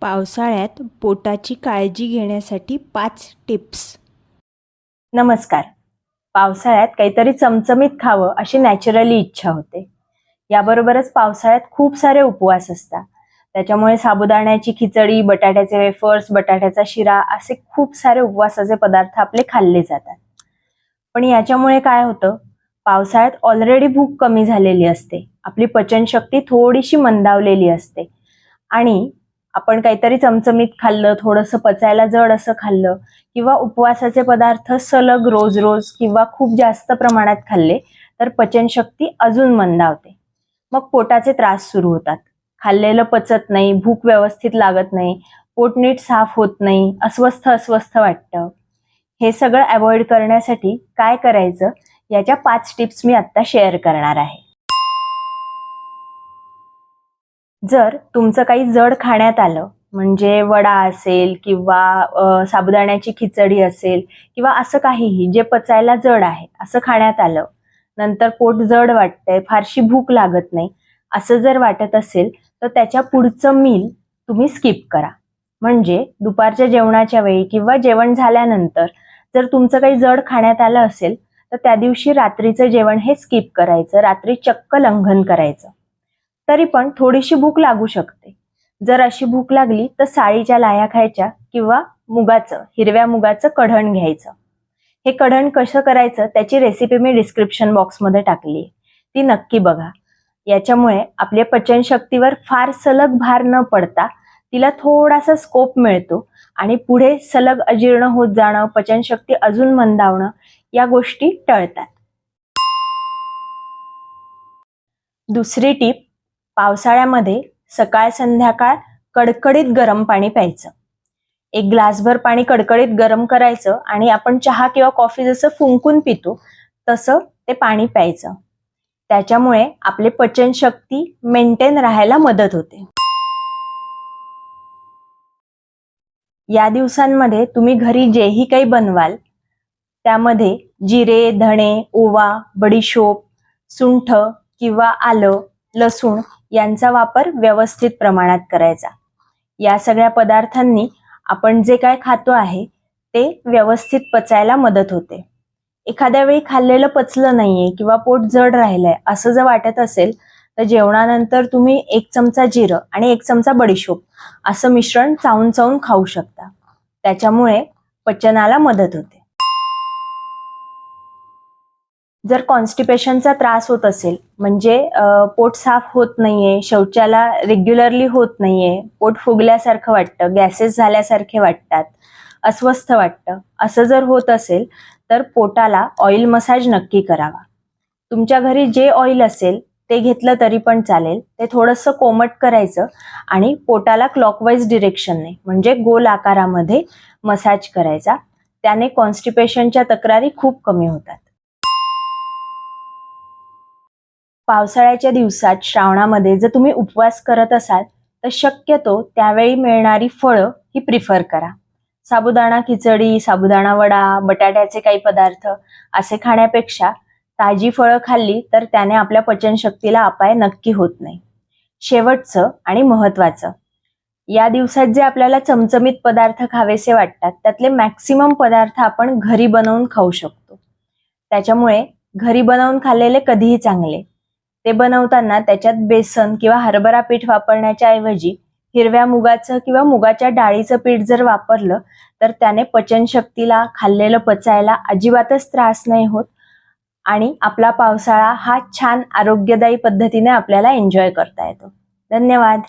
पावसाळ्यात पोटाची काळजी घेण्यासाठी पाच टिप्स. नमस्कार. पावसाळ्यात काहीतरी चमचमीत खावं अशी नॅचरली इच्छा होते. याबरोबरच पावसाळ्यात खूप सारे उपवास असतात. त्याच्यामुळे साबुदाण्याची खिचडी बटाट्याचे वेफर्स बटाट्याचा शिरा असे खूप सारे उपवासाचे पदार्थ आपले खाल्ले जातात. पण याच्यामुळे काय होतं? पावसाळ्यात ऑलरेडी भूक कमी झालेली असते. आपली पचनशक्ती थोडीशी मंदावलेली असते. आणि आपण काहीतरी चमचमीत खाल्लं थोडंसं पचायला जड असं खाल्लं किंवा उपवासाचे पदार्थ सलग रोज रोज किंवा खूप जास्त प्रमाणात खाल्ले तर पचनशक्ती अजून मंदावते. मग पोटाचे त्रास सुरू होतात. खाल्लेलं पचत नाही भूक व्यवस्थित लागत नाही पोट नीट साफ होत नाही अस्वस्थ अस्वस्थ वाटतं. हे सगळं अवॉइड करण्यासाठी काय करायचं याच्या पाच टिप्स मी आत्ता शेअर करणार आहे. जर तुमचं काही जड खाण्यात आलं म्हणजे वडा असेल किंवा साबुदाण्याची खिचडी असेल किंवा असं काहीही जे पचायला जड आहे असं खाण्यात आलं नंतर पोट जड वाटतंय फारशी भूक लागत नाही असं जर वाटत असेल तर त्याच्या पुढचं मील तुम्ही स्किप करा. म्हणजे दुपारच्या जेवणाच्या वेळी किंवा जेवण झाल्यानंतर जर तुमचं काही जड खाण्यात आलं असेल तर त्या दिवशी रात्रीचं जेवण हे स्किप करायचं रात्री चक्क लंघन करायचं. तरी पण थोडीशी भूक लागू शकते. जर अशी भूक लागली तर साळीच्या लाया खायच्या किंवा मुगाचं हिरव्या मुगाचं कढण घ्यायचं. हे कढण कसं करायचं त्याची रेसिपी मी डिस्क्रिप्शन बॉक्समध्ये टाकली ती नक्की बघा. याच्यामुळे आपल्या पचनशक्तीवर फार सलग भार न पडता तिला थोडासा स्कोप मिळतो आणि पुढे सलग अजीर्ण होत जाणं पचनशक्ती अजून मंदावणं या गोष्टी टळतात. दुसरी टीप पावसाळ्यामध्ये सकाळ संध्याकाळ कडकडीत गरम पाणी प्यायचं. एक ग्लासभर पाणी कडकडीत गरम करायचं आणि आपण चहा किंवा कॉफी जसं फुंकून पितो तसं ते पाणी प्यायचं. त्याच्यामुळे आपले पचनशक्ती मेंटेन राहायला मदत होते. या दिवसांमध्ये तुम्ही घरी जेही काही बनवाल त्यामध्ये जिरे धणे ओवा बडीशोप सुंठ किंवा आलं लसूण यांचा वापर व्यवस्थित प्रमाणात करायचा. या सगळ्या पदार्थांनी आपण जे काय खातो आहे ते व्यवस्थित पचायला मदत होते. एखाद्या वेळी खाल्लेलं पचलं नाहीये किंवा पोट जड राहिलंय असं जर वाटत असेल तर जेवणानंतर तुम्ही एक चमचा जिरं आणि एक चमचा बडीशोप असं मिश्रण चावून चावून खाऊ शकता. त्याच्यामुळे पचनाला मदत होते. जर कॉन्स्टिपेशनचा त्रास होत असेल म्हणजे पोट साफ होत नाहीये शौचाला रेग्युलरली होत नाहीये पोट फुगल्यासारखं वाटतं गॅसेस झाल्यासारखे वाटतात अस्वस्थ वाटतं असं जर होत असेल तर पोटाला ऑइल मसाज नक्की करावा. तुमच्या घरी जे ऑइल असेल ते घेतलं तरी पण चालेल ते थोडंसं कोमट करायचं आणि पोटाला क्लॉकवाईज डिरेक्शनने म्हणजे गोल आकारामध्ये मसाज करायचा. त्याने कॉन्स्टिपेशनच्या तक्रारी खूप कमी होतात. पावसाळ्याच्या दिवसात श्रावणामध्ये जर तुम्ही उपवास करत असाल तर शक्यतो त्यावेळी मिळणारी फळं ही प्रिफर करा. साबुदाणा खिचडी साबुदाणा वडा बटाट्याचे काही पदार्थ असे खाण्यापेक्षा ताजी फळं खाल्ली तर त्याने आपल्या पचनशक्तीला अपाय नक्की होत नाही. शेवटचं आणि महत्वाचं या दिवसात जे आपल्याला चमचमीत पदार्थ खावेसे वाटतात त्यातले मॅक्सिमम पदार्थ आपण घरी बनवून खाऊ शकतो. त्याच्यामुळे घरी बनवून खाल्लेले कधीही चांगले. ते बनवताना त्याच्यात बेसन किंवा हरभरा पीठ वापरण्याच्या ऐवजी हिरव्या मुगाचं किंवा मुगाच्या डाळीचं पीठ जर वापरलं तर त्याने पचनशक्तीला खाल्लेलं पचायला अजिबातच त्रास नाही होत आणि आपला पावसाळा हा छान आरोग्यदायी पद्धतीने आपल्याला एन्जॉय करता येतो. धन्यवाद.